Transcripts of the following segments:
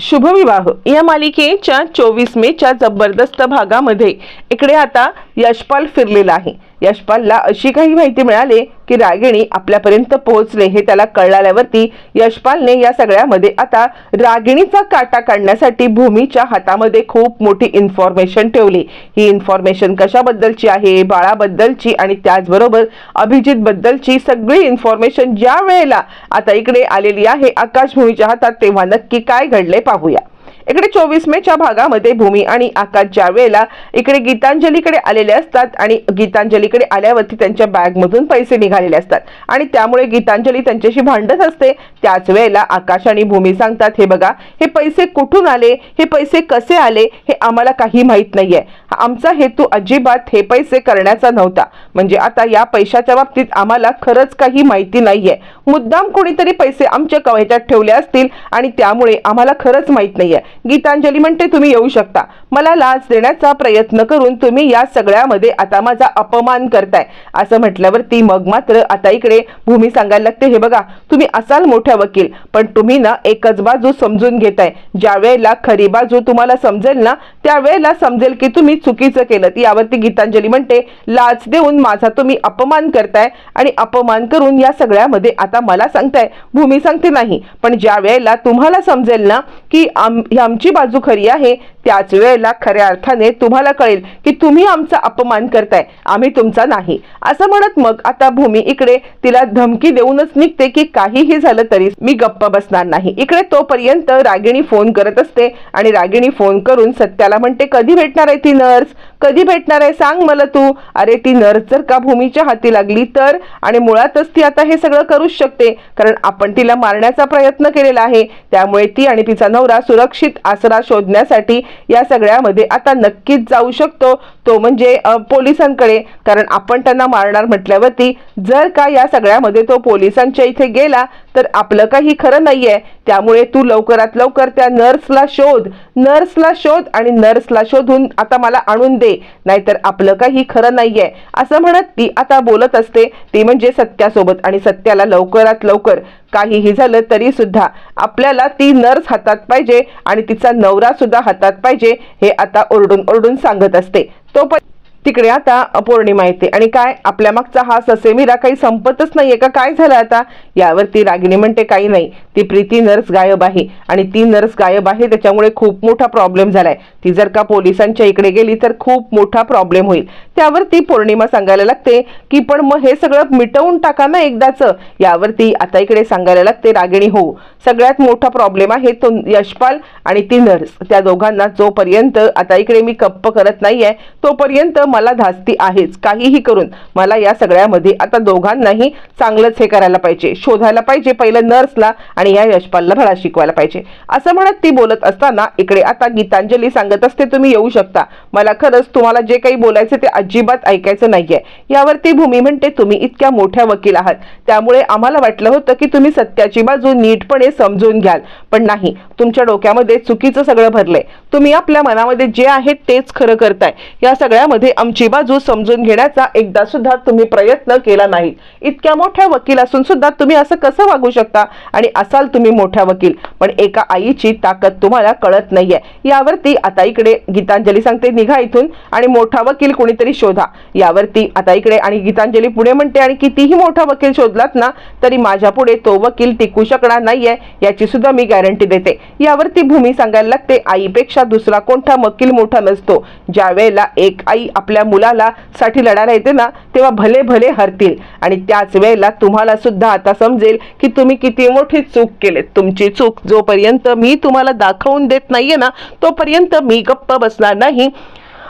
शुभविवाह. या मालिकेच्या चोवीस मेच्या जबरदस्त भागामध्ये. इकडे आता यशपाल फिरलेला आहे. यशपालला अशी काही माहिती मिळाली की रागिणी आपल्यापर्यंत पोहोचले हे त्याला कळल्यावरती यशपालने या सगळ्यामध्ये आता रागिणीचा काटा काढण्यासाठी भूमीच्या हातामध्ये खूप मोठी इन्फॉर्मेशन ठेवली. ही इन्फॉर्मेशन कशाबद्दलची आहे? बाळाबद्दलची आणि त्याचबरोबर अभिजित बद्दलची सगळी इन्फॉर्मेशन ज्या वेळेला आता इकडे आलेली आहे आकाश भूमीच्या हातात तेव्हा नक्की काय घडले पाहूया. इकडे चोवीस मेच्या भागामध्ये भूमी आणि आकाश ज्या वेळेला इकडे गीतांजलीकडे आलेले असतात आणि गीतांजलीकडे आल्यावरती त्यांच्या बॅगमधून पैसे निघालेले असतात. आणि त्यामुळे गीतांजली त्यांच्याशी भांडत असते. त्याच वेळेला आकाश आणि भूमी सांगतात हे बघा हे पैसे कुठून आले? हे पैसे कसे आले? हे आम्हाला काही माहीत नाहीये. आमचा हेतू अजिबात हे पैसे करण्याचा नव्हता. म्हणजे आता या पैशाच्या बाबतीत आम्हाला खरंच काही माहिती नाहीये. मुद्दाम कोणीतरी पैसे आमच्या कवयत्यात ठेवले असतील आणि त्यामुळे आम्हाला खरंच माहीत नाहीये. गीतांजली म्हणते तुम्ही येऊ शकता. मला लाच देण्याचा प्रयत्न करून तुम्ही या सगळ्यामध्ये आता माझा अपमान करताय. असं म्हटल्यावरती मग मात्र आता इकडे भूमी सांगायला लागते हे बघा तुम्ही असाल मोठ्या वकील पण तुम्ही ना एकच बाजू समजून घेताय. ज्या वेळेला खरी बाजू तुम्हाला समजेल ना त्यावेळेला समजेल की तुम्ही चुकीचं केलं यावरती गीतांजली म्हणते लाच देऊन माझा तुम्ही अपमान करताय आणि अपमान करून या सगळ्यामध्ये आता मला सांगताय. भूमी सांगते नाही पण ज्या वेळेला तुम्हाला समजेल ना की आम ही आमची बाजू खरी आहे. त्याच वेळेला खऱ्या अर्थाने तुम्हाला कळेल की तुम्ही आमचा अपमान करताय. आम्ही तुमचा नाही. असं म्हणत मग आता भूमी इकडे तिला धमकी देऊनच निघते की काहीही झालं तरी मी गप्प बसणार नाही. इकडे तोपर्यंत रागिणी फोन करत असते आणि रागिणी फोन करून सत्याला म्हणते कधी भेटणार आहे ती नर्स? कधी भेटणार आहे? सांग मला तू. अरे ती नर्स जर का भूमीच्या हाती लागली तर? आणि मुळातच ती आता हे सगळं करूच शकते कारण आपण तिला मारण्याचा प्रयत्न केलेला आहे. त्यामुळे ती आणि तिचा नवरा सुरक्षित आसरा शोधण्यासाठी या सगळ्यामध्ये आता नक्कीच जाऊ शकतो. तो म्हणजे पोलिसांकडे. कारण आपण त्यांना मारणार म्हटल्यावरती जर का या सगळ्यामध्ये तो पोलिसांच्या इथे गेला तर आपलं काही खरं नाहीये. त्यामुळे तू लवकरात लवकर त्या नर्सला शोध. नर्सला शोध आणि नर्सला शोधून आता मला आणून दे. नाहीतर आपलं काही खरं नाहीये. असं म्हणत ती आता बोलत असते. ती म्हणजे सत्यासोबत आणि सत्याला लवकरात लवकर. काहीही झालं तरी सुद्धा. आपल्याला ती नर्स हातात पाहिजे आणि तिचा नवरा सुद्धा हातात पाहिजे हे आता ओरडून ओरडून सांगत असते. तो पण तिकडे आता पौर्णिमा येते आणि काय? आपल्या मागचा हा ससेमिरा काही संपतच नाहीये का? काय झालं आता? यावरती रागिणी म्हणते काही नाही. ती प्रीती नर्स गायब आहे. आणि ती नर्स गायब आहे त्याच्यामुळे खूप मोठा प्रॉब्लेम झालाय. ती जर का पोलिसांच्या इकडे गेली तर खूप मोठा प्रॉब्लेम होईल. त्यावरती पौर्णिमा सांगायला लागते की पण मग हे सगळं मिटवून टाका ना एकदाच. यावरती आता इकडे सांगायला लागते रागिणी हो सगळ्यात मोठा प्रॉब्लेम आहे तो यशपाल आणि ती नर्स. त्या दोघांना जोपर्यंत आता इकडे मी कप्प करत नाहीये तोपर्यंत मला धास्ती आहेच. काहीही करून मला या सगळ्यामध्ये आता दोघांनाही चांगलंच हे करायला पाहिजे. शोधायला पाहिजे पहिलं नर्सला आणि या यशपालला धडा शिकवायला पाहिजे. असं म्हणत ती बोलत असताना इकडे आता गीतांजली सांगत असते तुम्ही येऊ शकता. मला खरंच तुम्हाला जे काही बोलायचं ते अजिबात ऐकायचं नाहीये. यावरती भूमी म्हणते तुम्ही इतक्या मोठ्या वकील आहात. त्यामुळे आम्हाला वाटलं होतं की तुम्ही सत्याची बाजू नीटपणे समजून घ्याल. पण नाही. तुमच्या डोक्यामध्ये चुकीचं सगळं भरलंय. तुम्ही आपल्या मनामध्ये जे आहे तेच खरं करताय. या सगळ्यामध्ये आमची बाजू समजून घेण्याचा एकदा सुद्धा तुम्ही प्रयत्न केला नाही. इतक्या मोठ्या वकील असून सुद्धा तुम्ही असं कसं वागू शकता? आणि असाल तुम्ही मोठ्या वकील पण एका आईची ताकद तुम्हाला कळत नाहीये. यावरती आता इकडे गीतांजली सांगते निघा इथून आणि मोठा वकील कोणीतरी शोधा. यावरती आता इकडे आणि गीतांजली पुढे म्हणते आणि कितीही मोठा वकील शोधलात ना तरी माझ्या पुढे तो वकील टिकू शकणार नाहीये याची सुद्धा मी गॅरंटी देते. यावरती भूमी सांगायला लागते आईपेक्षा दुसरा कोणता वकील मोठा नसतो. ज्या वेळेला एक आई आपल्या मुलाला साठी लढायला येते ना तेव्हा भले भले हरतील. आणि त्याच वेळेला तुम्हाला सुद्धा आता समजेल की तुम्ही किती मोठी चूक केलेत. तुमची चूक जोपर्यंत मी तुम्हाला दाखवून देत नाहीये ना तोपर्यंत मी गप्प बसणार नाही.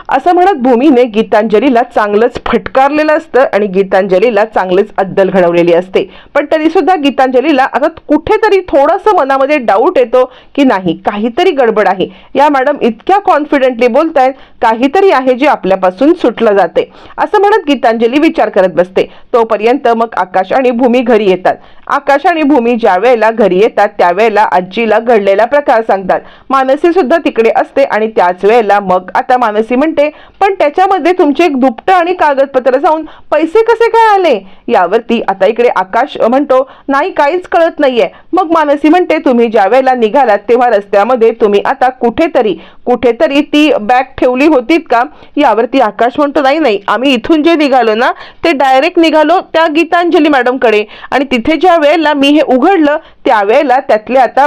असं म्हणत भूमीने गीतांजलीला चांगलंच फटकारलेलं असतं आणि गीतांजलीला चांगलीच अद्दल घडवलेली असते. पण तरीसुद्धा गीतांजलीला आता कुठेतरी थोडंसं मनामध्ये डाऊट येतो की नाही काहीतरी गडबड आहे. या मॅडम इतक्या कॉन्फिडेंटली बोलतायत काहीतरी आहे जे आपल्यापासून सुटलं जाते. असं म्हणत गीतांजली विचार करत बसते. तोपर्यंत मग आकाश आणि भूमी घरी येतात. आकाश आणि भूमी ज्या वेळेला घरी येतात त्यावेळेला आजीला घडलेला प्रकार सांगतात. मानसी सुद्धा तिकडे असते आणि त्याच वेळेला मग आता मानसी म्हणते म्हणते पण त्याच्यामध्ये तुमचे एक दुपटं आणि कागदपत्र जाऊन पैसे कसे काय आले? यावरती आता इकडे आकाश म्हणतो नाही काहीच कळत नाहीये. मग मानसी म्हणते तुम्ही ज्या वेळेला निघालात तेव्हा रस्त्यामध्ये तुम्ही आता कुठेतरी कुठेतरी ती बॅग ठेवली होतीत का? यावरती आकाश म्हणतो नाही नाही आम्ही इथून जे निघालो ना ते डायरेक्ट निघालो त्या गीतांजली मॅडमकडे. आणि तिथे ज्या वेळेला मी हे उघडलं त्यावेळेला त्यातले आता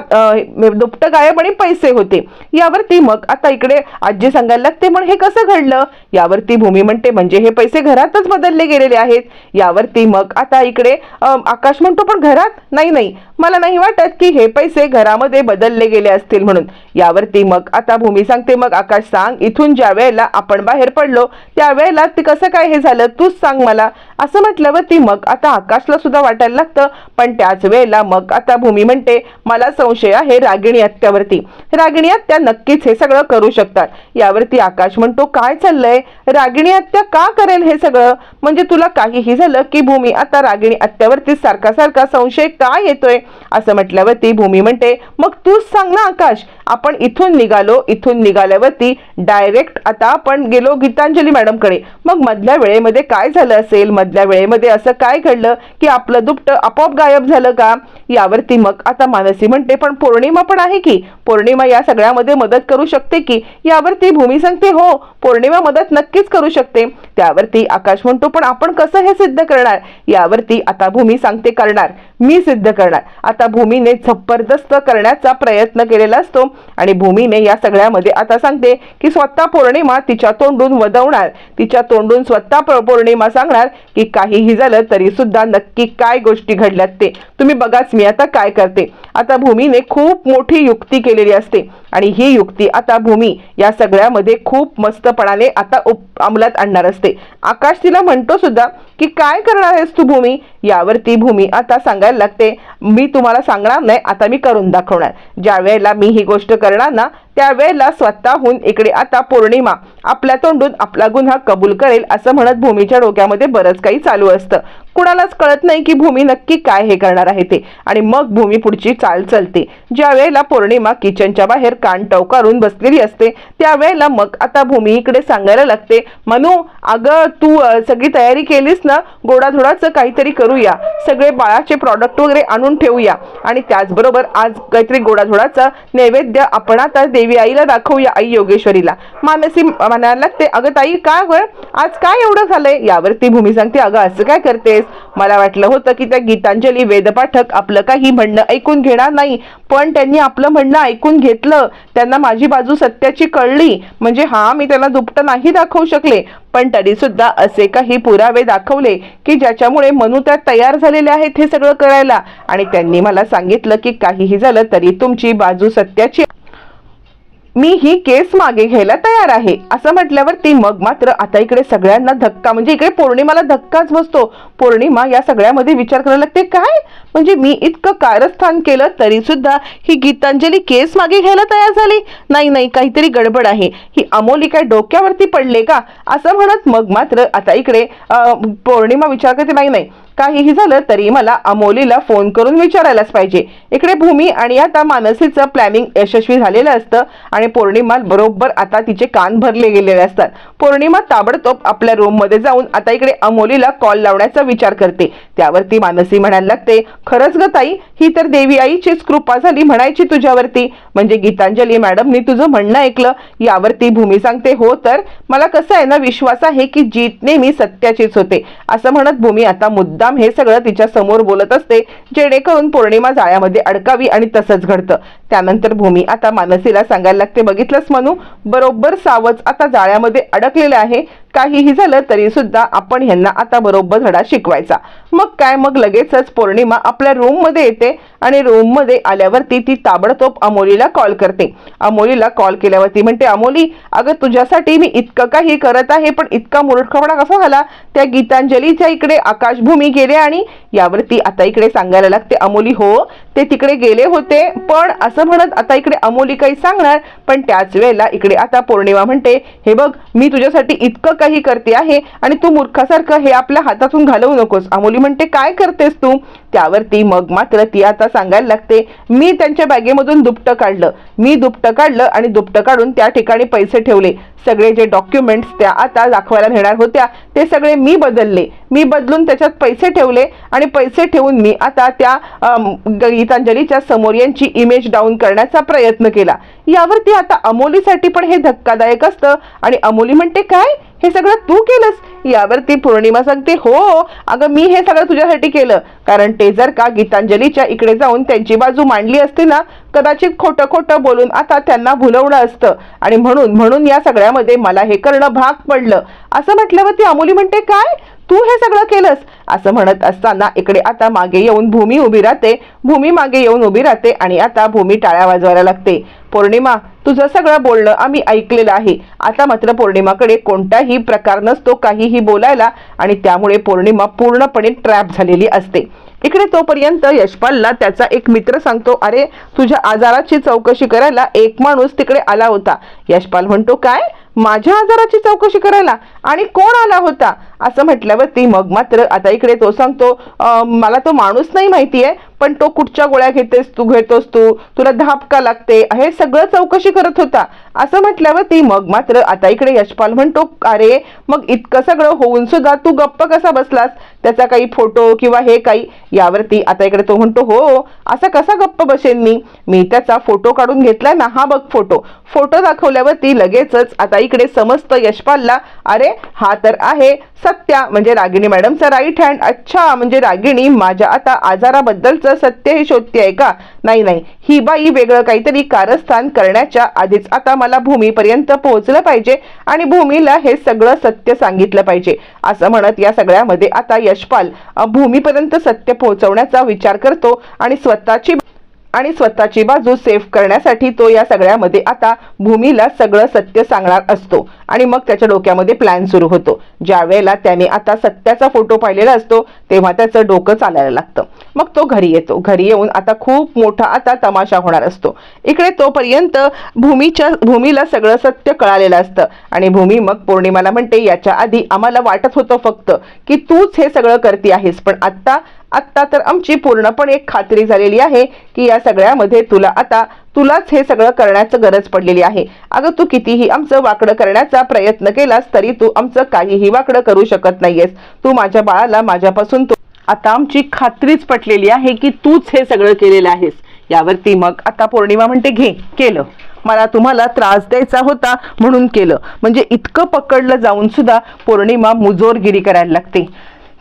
दुपटं गायब आणि पैसे होते. यावरती मग आता इकडे आजी सांगायला लागते पण हे कसं घडलं? यावरती भूमी म्हणते म्हणजे हे पैसे घरातच बदलले गेलेले आहेत. यावरती मग आता इकडे आकाश म्हणतो पण घरात? नाही नाही. मला नाही वाटत की हे पैसे घरामध्ये बदलले गेले असतील म्हणून. यावरती मग आता भूमी सांगते मग आकाश सांग इथून ज्या वेळेला आपण बाहेर पडलो त्यावेळेला ते कसं काय हे झालं? तूच सांग मला. असं म्हटल्यावरती मग आता आकाशला सुद्धा वाटायला लागतं. पण त्याच वेळेला मग आता भूमी म्हणते मला संशय आहे रागिणी आत्यावरती रागिणी आत्या नक्कीच हे सगळं करू शकतात. यावरती आकाश म्हणतो काय चाललंय? रागिणी आत्या का करेल हे सगळं? म्हणजे तुला काहीही झालं की भूमी आता रागिणी आत्यावरती सारखा सारखा संशय का येतोय? असं म्हटल्यावरती भूमी म्हणते मग तूच सांग ना आकाश आपण इथून निघालो इथून निघाल्यावरती डायरेक्ट आता आपण गेलो गीतांजली मॅडमकडे. मग मधल्या वेळेमध्ये काय झालं असेल? मधल्या वेळेमध्ये असं काय घडलं की आपलं दुपटं आपोआप गायब झालं का? यावरती मग आता मानसी म्हणते पण पौर्णिमा पण आहे की? पौर्णिमा या सगळ्यामध्ये मदत करू शकते की? यावरती भूमी सांगते हो पौर्णिमा मदत नक्कीच करू शकते. त्यावरती आकाश म्हणतो पण आपण कसं हे सिद्ध करणार? यावरती आता भूमी सांगते करणार. मी सिद्ध करणार. आता भूमीने जबरदस्त करण्याचा प्रयत्न केलेला असतो आणि भूमीने या सगळ्यामध्ये आता सांगते की स्वतः पौर्णिमा तिच्या तोंडून वदवणार. तिच्या तोंडून स्वतः पौर्णिमा सांगणार की काहीही झालं तरी सुद्धा नक्की काय गोष्टी घडल्यात ते. तुम्ही बघाच मी आता काय करते. आता भूमीने खूप मोठी युक्ती केलेली असते आणि ही युक्ती आता भूमी या सगळ्यामध्ये खूप मस्त मस्तपणाने आता उप अंमलात आणणार असते. आकाश तिला म्हणतो सुद्धा की काय करणार आहेस तू भूमी? यावर ती भूमी आता सांगायला लागते. मी तुम्हाला सांगणार नाही आता मी करून दाखवणार. ज्या वेळेला मी ही गोष्ट करणार ना त्यावेळेला स्वतःहून इकडे आता पौर्णिमा आपल्या तोंडून आपला गुन्हा कबूल करेल असं म्हणत भूमीच्या डोक्यामध्ये बरंच काही चालू असतं. कुणालाच कळत नाही की भूमी नक्की काय हे करणार आहे ते. आणि मग भूमी पुढची चाल चालते. ज्या वेळेला पौर्णिमा किचनच्या बाहेर कान टवकारून बसलेली असते त्यावेळेला मग आता भूमी इकडे सांगायला लागते मनू अगं तू सगळी तयारी केलीस ना? गोडाधोडाचं काहीतरी करूया. सगळे बाळाचे प्रॉडक्ट वगैरे आणून ठेवूया. आणि त्याचबरोबर आज काहीतरी गोडाधोडाचा नैवेद्य आपण आता देवी आईला दाखवूया आई योगेश्वरीला. मानसी म्हणायला लागते अगं ताई काय गं? आज काय एवढं झालंय? यावरती भूमी सांगते अगं असं काय करतेस? मला वाटलं होतं की त्या गीतांजली वेदपाठक आपलं काही म्हणणं ऐकून घेणार नाही पण त्यांनी आपलं म्हणणं ऐकून घेतलं. त्यांना माझी बाजू सत्याची कळली. म्हणजे हा मी त्याला दुपटं नाही दाखवू शकले. पण तरी सुद्धा असे काही पुरावे दाखवले की ज्याच्यामुळे मनु त्या तयार झालेले आहेत हे सगळं करायला आणि त्यांनी मला सांगितलं की काहीही झालं तरी तुमची बाजू सत्याची मी ही केस मागे घ्यायला तयार आहे. असं म्हटल्यावर ती मग मात्र आता इकडे सगळ्यांना धक्का म्हणजे इकडे पौर्णिमाला धक्काच बसतो. पौर्णिमा या सगळ्यामध्ये विचार करायला लागते काय? म्हणजे मी इतकं कारस्थान केलं तरी सुद्धा ही गीतांजली केस मागे घ्यायला तयार झाली? नाही नाही काहीतरी गडबड आहे. ही अमोली काय डोक्यावरती पडले का? असं म्हणत मग मात्र आता इकडे पौर्णिमा विचार करते नाही नाही काहीही झालं तरी मला अमोलीला फोन करून विचारायलाच पाहिजे. इकडे भूमी आणि आता मानसीचं प्लॅनिंग यशस्वी झालेलं असतं आणि पौर्णिमा बरोबर आता तिचे कान भरले गेलेले असतात. पौर्णिमा ताबडतोब आपल्या रूममध्ये जाऊन आता इकडे अमोलीला कॉल लावण्याचा विचार करते. त्यावरती मानसी म्हणायला लागते खरंच ग ताई ही तर देवी आईचीच कृपा झाली म्हणायची तुझ्यावरती. म्हणजे गीतांजली मॅडमनी तुझं म्हणणं ऐकलं. यावरती भूमी सांगते हो तर मला कसं आहे ना विश्वास आहे की जीत नेहमी सत्याचीच होते. असं म्हणत भूमी आता मुद्दाम हे सगळं तिच्या समोर बोलत असते जेणेकरून पौर्णिमा जाळ्यामध्ये अडकावी आणि तसंच घडतं. त्यानंतर भूमी आता मानसीला सांगायला लागते बघितलंच म्हणू बरोबर सावज आता जाळ्यामध्ये अडकलेलं आहे. काहीही झालं तरी सुद्धा आपण ह्यांना आता बरोबर धडा शिकवायचा. मग काय? मग लगेचच पौर्णिमा आपल्या रूममध्ये येते आणि रूममध्ये आल्यावरती ती ताबडतोब अमोलीला कॉल करते. अमोलीला कॉल केल्यावरती म्हणते अमोली अगं तुझ्यासाठी मी इतकं काही करत आहे पण इतका मूर्खपणा कसा झाला? त्या गीतांजलीच्या इकडे आकाशभूमी गेले आणि यावरती आता इकडे सांगायला लागते अमोली हो ते तिकडे गेले होते पण असं म्हणत आता इकडे अमोली काही सांगणार पण त्याच वेळेला इकडे आता पौर्णिमा म्हणते हे बघ मी तुझ्यासाठी इतकं काही करते आहे आणि तू मूर्खासारखं हे आपल्या हातातून घालवू नकोस. अमोली म्हणते काय करतेस तू? त्यावरती मग मात्र ती आता सांगायला लागते मी त्यांच्या बॅगेमधून दुपटं काढलं. मी दुपटं काढलं आणि दुपटं काढून त्या ठिकाणी पैसे ठेवले. सगळे जे डॉक्युमेंट्स त्या आता दाखवायला नेणार होत्या ते सगळे मी बदलले. मी बदलून त्याच्यात पैसे ठेवले आणि पैसे ठेवून मी आता त्या गीतांजलीच्या समोर यांची इमेज डाऊन करण्याचा प्रयत्न केला. यावरती आता अमोलीसाठी पण हे धक्कादायक असतं आणि अमोली म्हणते काय? हे सगळं तू केलंस? यावरती पौर्णिमा सांगते हो. अगं मी हे सगळं तुझ्यासाठी केलं. कारण ते जर का गीतांजलीच्या इकडे जाऊन त्यांची बाजू मांडली असती ना कदाचित खोटं खोटं बोलून आता त्यांना भुलवणं असतं. आणि म्हणून म्हणून या सगळ्यामध्ये मला हे करणं भाग पडलं. असं म्हटल्यावरती अमोली म्हणते काय? तू हे सगळं केलंस? असं म्हणत असताना इकडे आता मागे येऊन भूमी उभी राहते. भूमी मागे येऊन उभी राहते आणि आता भूमी टाळ्या वाजवायला लागते. पौर्णिमा तुझं सगळं बोलणं आम्ही ऐकलेलं आहे. आता मात्र पौर्णिमाकडे कोणताही प्रकार नसतो काहीही बोलायला आणि त्यामुळे पौर्णिमा पूर्णपणे ट्रॅप झालेली असते. इकडे तोपर्यंत यशपालला त्याचा एक मित्र सांगतो अरे तुझ्या आजाराची चौकशी करायला एक माणूस तिकडे आला होता. यशपाल म्हणतो काय? माझ्या आजाराची चौकशी करायला आणि कोण आला होता? असं म्हटल्यावरती मग मात्र आता इकडे तो सांगतो मला तो माणूस नाही माहिती आहे पण तो कुठच्या गोळ्या घेतेस तू घेतोस तू तुला धाप का लागते. हे सगळं चौकशी करत होता. असं म्हटल्यावरती मग मात्र आता इकडे यशपाल म्हणतो अरे मग इतकं सगळं होऊन सुद्धा तू गप्प कसा बसलास? त्याचा काही फोटो किंवा हे काही? यावरती आता इकडे तो म्हणतो हो असा कसा गप्प बसेन मी? मी त्याचा फोटो काढून घेतलाय ना हा बघ फोटो. फोटो दाखवल्यावरती लगेचच आता इकडे समजतं यशपालला अरे हा तर आहे सत्या म्हणजे रागिणी मॅडमचा राईट हँड अच्छा म्हणजे रागिणी माझ्या आता आजाराबद्दलचं सत्य हे शोधते आहे का? नाही नाही ही बाई वेगळं काहीतरी कारस्थान करण्याच्या आधीच आता मला भूमीपर्यंत पोहोचलं पाहिजे आणि भूमीला हे सगळं सत्य सांगितलं पाहिजे. असं म्हणत या सगळ्यामध्ये आता यशपाल भूमीपर्यंत सत्य पोहोचवण्याचा विचार करतो आणि स्वतःची आणि स्वतःची बाजू सेफ करण्यासाठी तो या सगळ्यामध्ये आता भूमीला सगळं सत्य सांगणार असतो. आणि मग त्याच्या डोक्यामध्ये प्लॅन सुरू होतो. ज्या वेळेला त्याने आता सत्याचा फोटो पाहिलेला असतो तेव्हा त्याचं डोकं चालायला लागतं. मग तो घरी येतो. घरी येऊन आता खूप मोठा आता तमाशा होणार असतो. इकडे तोपर्यंत भूमीच्या भूमीला सगळं सत्य कळालेलं असतं. आणि भूमी मग पौर्णिमाला म्हणते याच्या आधी आम्हाला वाटत होतं फक्त की तूच हे सगळं करते आहेस पण आत्ता आत्ता तर आमची पूर्णपणे खात्री झालेली आहे की या सगळ्यामध्ये तुला आता तुलाच हे सगळं करण्याचं गरज पडलेली आहे. अगं तू कितीही आमचं वाकडं करण्याचा प्रयत्न केलास तरी तू आमचं काहीही वाकडं करू शकत नाहीयेस. तू माझ्या बाळाला माझ्यापासून तू आता आमची खात्रीच पटलेली आहे की तूच हे सगळं केलेलं आहेस. यावरती मग आता पौर्णिमा म्हणते घे केलं. मला तुम्हाला त्रास द्यायचा होता म्हणून केलं. म्हणजे इतकं पकडलं जाऊन सुद्धा पौर्णिमा मुजोरगिरी करायला लागते.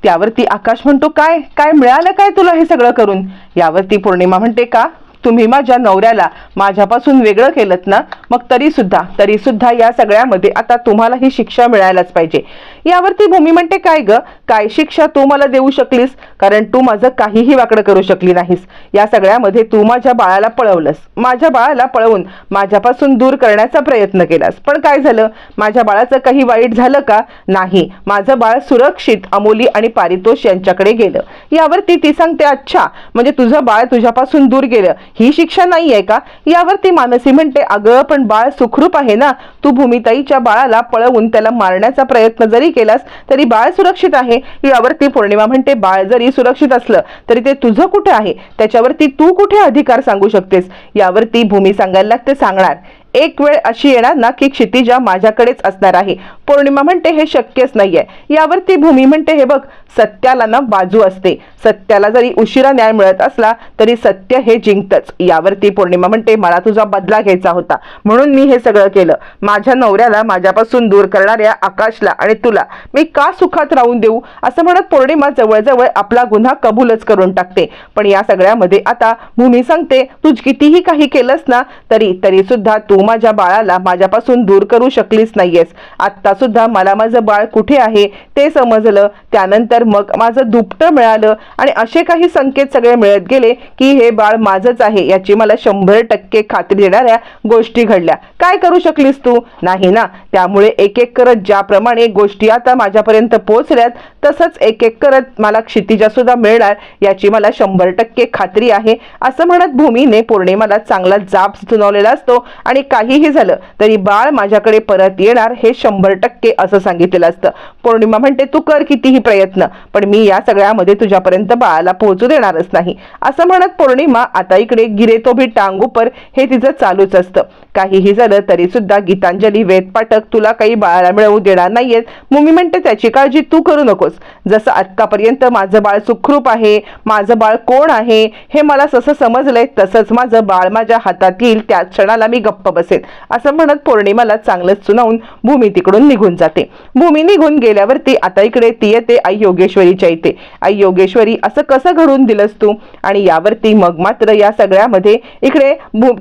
त्यावरती आकाश म्हणतो काय काय मिळालं काय तुला हे सगळं करून? यावरती पौर्णिमा म्हणते का? तुम्ही माझ्या नवऱ्याला माझ्यापासून वेगळं केलं ना? मग तरी सुद्धा तरी सुद्धा या सगळ्यामध्ये आता तुम्हाला ही शिक्षा मिळायलाच पाहिजे. यावरती भूमी म्हणते काय ग? काय शिक्षा तू मला देऊ शकलीस? कारण तू माझं काहीही वाकडं करू शकली नाहीस. या सगळ्यामध्ये तू माझ्या बाळाला पळवलंस. माझ्या बाळाला पळवून माझ्यापासून दूर करण्याचा प्रयत्न केलास. पण काय झालं? माझ्या बाळाचं काही वाईट झालं का? नाही. माझं बाळ सुरक्षित अमोली आणि पारितोष यांच्याकडे गेलं. यावरती ती सांगते अच्छा म्हणजे तुझं बाळ तुझ्यापासून दूर गेलं. ही शिक्षा नाही आहे का? यावरती मानसी म्हणते अगं पण बाळ सुखरूप आहे ना. तू भूमिताईच्या बाळाला पळवून त्याला मारण्याचा प्रयत्न जरी केलास तरी बाळ सुरक्षित आहे. यावरती पौर्णिमा म्हणते बाळ जरी सुरक्षित असलं तरी ते तुझं कुठे आहे? त्याच्यावरती तू कुठे अधिकार सांगू शकतेस? यावरती भूमी सांगायला लागते सांगणार. एक वेळ अशी येणार ना की क्षितिजा माझ्याकडेच असणार आहे. पौर्णिमा म्हणते हे शक्यच नाहीये. यावरती भूमी म्हणते हे बघ सत्याला ना बाजू असते. सत्याला जरी उशिरा न्याय मिळत असला तरी सत्य हे जिंकतच. यावरती पौर्णिमा म्हणते मला तुझा बदला घ्यायचा होता. म्हणून मी हे सगळं केलं. माझ्या नवऱ्याला माझ्यापासून दूर करणाऱ्या आकाशला आणि तुला मी का सुखात राहून देऊ? असं म्हणत पौर्णिमा जवळजवळ आपला गुन्हा कबूलच करून टाकते. पण या सगळ्यामध्ये आता भूमी सांगते तू कितीही काही केलंस ना तरी तरी सुद्धा तू माझ्या बाळाला माझ्यापासून दूर करू शकलीस नाहीयेस. आत्ता सुद्धा मला माझं बाळ कुठे आहे ते समजलं. त्यानंतर मग माझं दुपटं मिळालं आणि असे काही संकेत सगळे मिळत गेले की हे बाळ माझंच आहे याची मला शंभर टक्के खात्री देणाऱ्या गोष्टी घडल्या. काय करू शकलीस तू? नाही ना. त्यामुळे एक एक करत ज्याप्रमाणे गोष्टी आता माझ्यापर्यंत पोहोचल्यात तसंच एक एक करत मला क्षितिजा सुद्धा मिळणार याची मला शंभर टक्के खात्री आहे. असं म्हणत भूमीने पौर्णिमाला चांगला जाब सुनावलेला असतो आणि काहीही झालं तरी बाळ माझ्याकडे परत येणार हे शंभर टक्के टक्के असं सांगितलेलं असतं. पौर्णिमा म्हणते तू कर कितीही प्रयत्न पण मी या सगळ्यामध्ये तुझ्यापर्यंत बाळाला पोहोचू देणारच नाही. असं म्हणत पौर्णिमा आता इकडे गिरे तो भी टांग हे तिचं चालूच असतं. काहीही झालं तरी सुद्धा गीतांजली वेद पाठक तुला काही बाळाला मिळवू देणार नाहीयेत. मम्मी म्हणते त्याची काळजी तू करू नकोस. जसं आत्तापर्यंत माझं बाळ सुखरूप आहे माझं बाळ कोण आहे हे मला जसं समजलंय तसंच माझं बाळ माझ्या हातात येईल त्याच क्षणाला मी गप्प बसेन. असं म्हणत पौर्णिमाला चांगलंच सुनावून भूमी तिकडून निघून जाते. भूमी निघून गेल्यावरती आता इकडे ती येते आई योगेश्वरीच्या इथे आई योगेश्वरी असं कसं घडवून दिलंस तू? आणि यावरती मग मात्र या सगळ्यामध्ये इकडे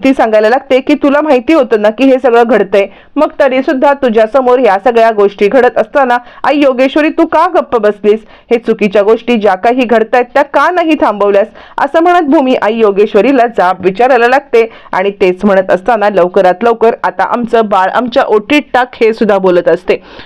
ती सांगायला लागते की तुला माहिती होतं ना की हे सगळं घडतंय. मग तरी सुद्धा तुझ्या समोर या सगळ्या गोष्टी घडत असताना आई योगेश्वरी तू का गप्प बसलीस? हे चुकीच्या गोष्टी ज्या काही घडतायत त्या का नाही थांबवल्यास? असं म्हणत भूमी आई योगेश्वरीला जाब विचारायला लागते आणि तेच म्हणत असताना लवकरात लवकर आता आमचं बाळ आमच्या ओटीत टाक हे सुद्धा बोलत असते.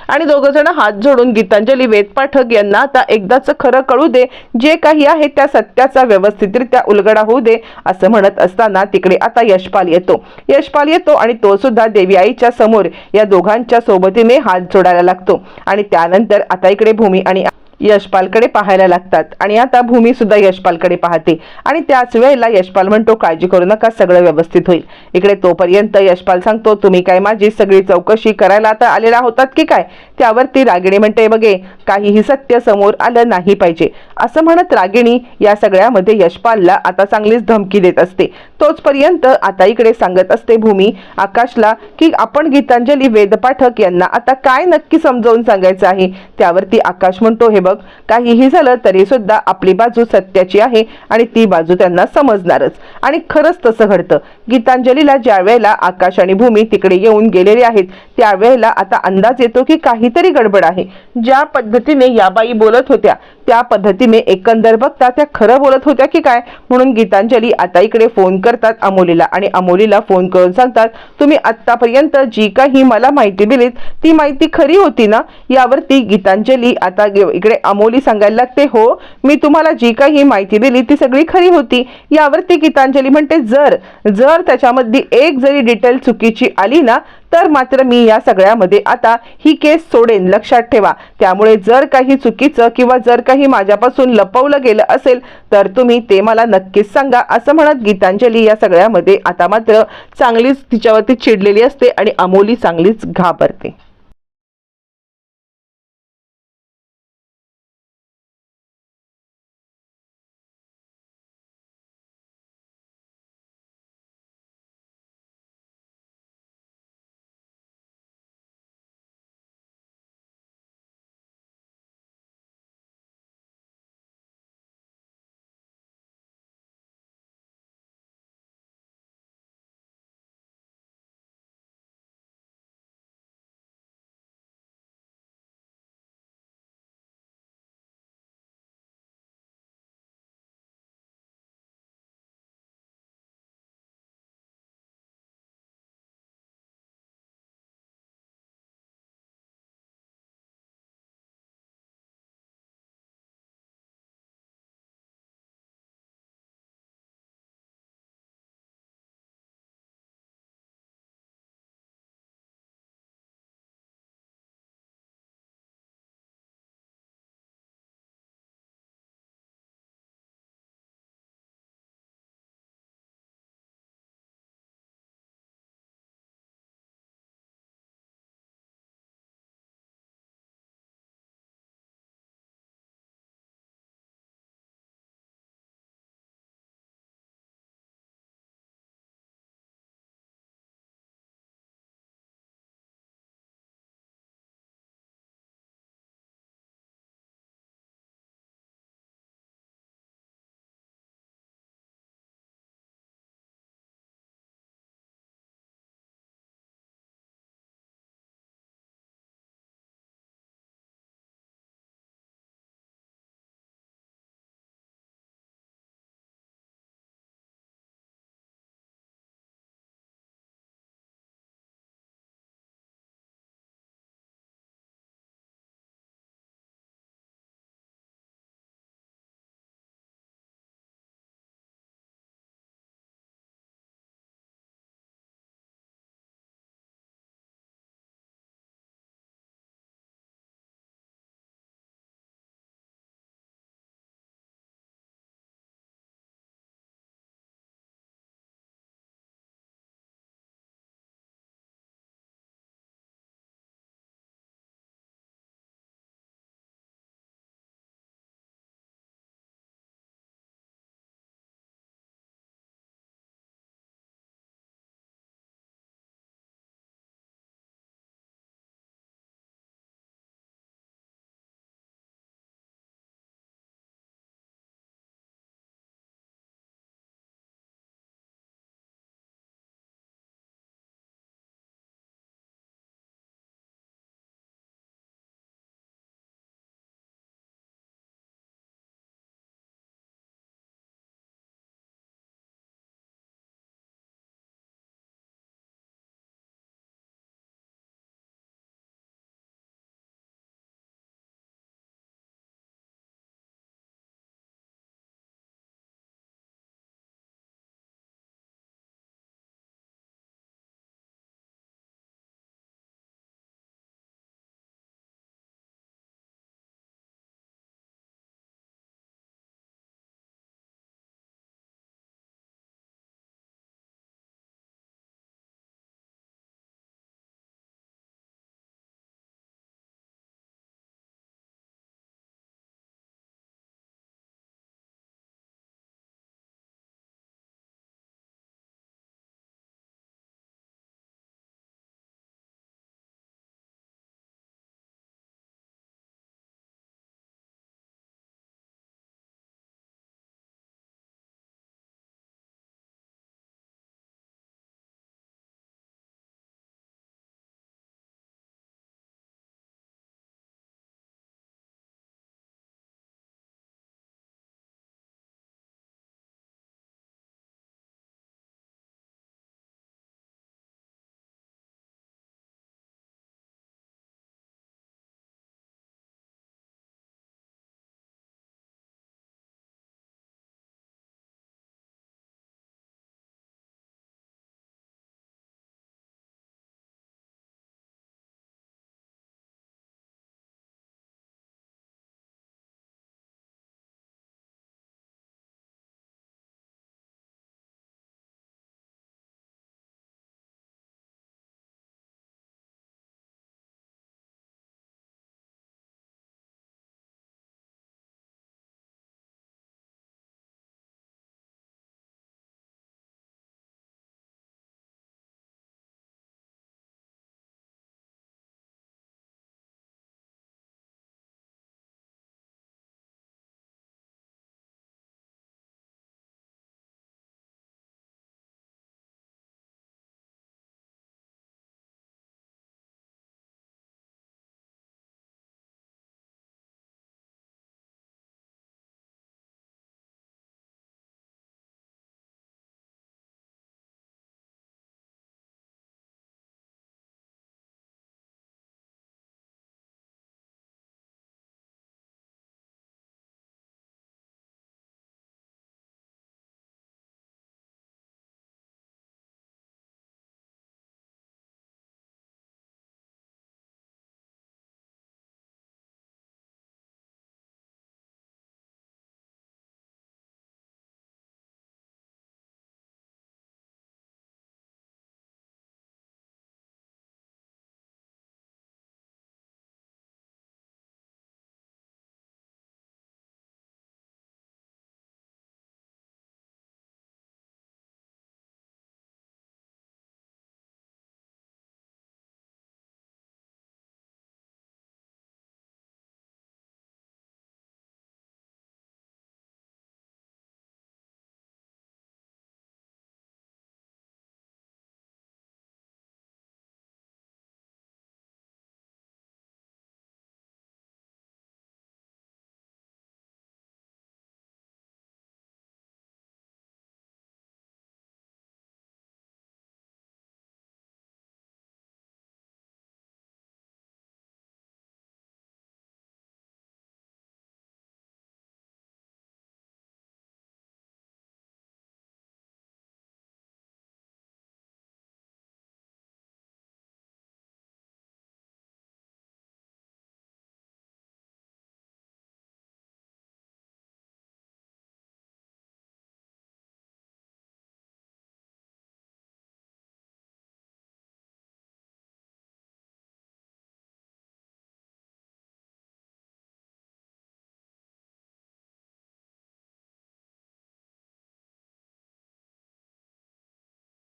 आणि दोघ जण हात जोडून गीतांजली वेद पाठक यांना आता एकदाच खरं कळू दे जे काही आहे त्या सत्याचा व्यवस्थितरित्या उलगडा होऊ दे असं म्हणत असताना तिकडे आता यशपाल येतो. यशपाल येतो आणि तो सुद्धा देवी आईच्या समोर या दोघांच्या सोबतीने हात जोडायला लागतो. आणि त्यानंतर आता इकडे भूमी आणि यशपालकडे पाहायला लागतात. आणि आता भूमी सुद्धा यशपालकडे पाहते. आणि त्याच वेळेला यशपाल म्हणतो काळजी करू नका सगळं व्यवस्थित होईल. इकडे तोपर्यंत यशपाल सांगतो तुम्ही काय माझी सगळी चौकशी करायला आता आलेला होतात की काय? त्यावरती रागिणी म्हणते बघे काहीही सत्य समोर आलं नाही पाहिजे. असं म्हणत रागिणी या सगळ्यामध्ये यशपालला आता चांगलीच धमकी देत असते. तोचपर्यंत आता इकडे सांगत असते भूमी आकाशला की आपण गीतांजली वेदपाठक यांना आता काय नक्की समजावून सांगायचं आहे? त्यावरती आकाश म्हणतो हे बघ काहीही झालं तरी सुद्धा आपली बाजू सत्याची आहे आणि ती बाजू त्यांना समजणारच. आणि खरंच तसं घडतं. गीतांजलीला ज्या वेळेला आकाश आणि भूमी तिकडे येऊन गेलेले आहेत त्यावेळेला आता अंदाज येतो की काहीतरी गडबड आहे. ज्या पद्धतीने या बाई बोलत होत्या त्या पद्धतीने एकंदर बघता त्या खरं बोलत होत्या की काय? म्हणून गीतांजली आता इकडे फोन करतात अमोलीला आणि अमोलीला फोन करून सांगतात तुम्ही आत्तापर्यंत जी काही मला माहिती दिलीत ती माहिती खरी होती ना? यावरती गीतांजली आता इकडे अमोली सांगायला लागते हो मी तुम्हाला जी काही माहिती दिली ती सगळी खरी होती. यावरती गीतांजली म्हणते जर जर त्याच्यामधली एक जरी डिटेल चुकीची आली ना तर मात्र मी या सगळ्यामध्ये आता ही केस सोडेन लक्षात ठेवा. त्यामुळे जर काही चुकीचं किंवा जर काही माझ्यापासून लपवलं गेलं असेल तर तुम्ही ते मला नक्कीच सांगा असं म्हणत गीतांजली या सगळ्यामध्ये आता मात्र चांगलीच तिच्यावरती चिडलेली असते आणि अमोली चांगलीच घाबरते.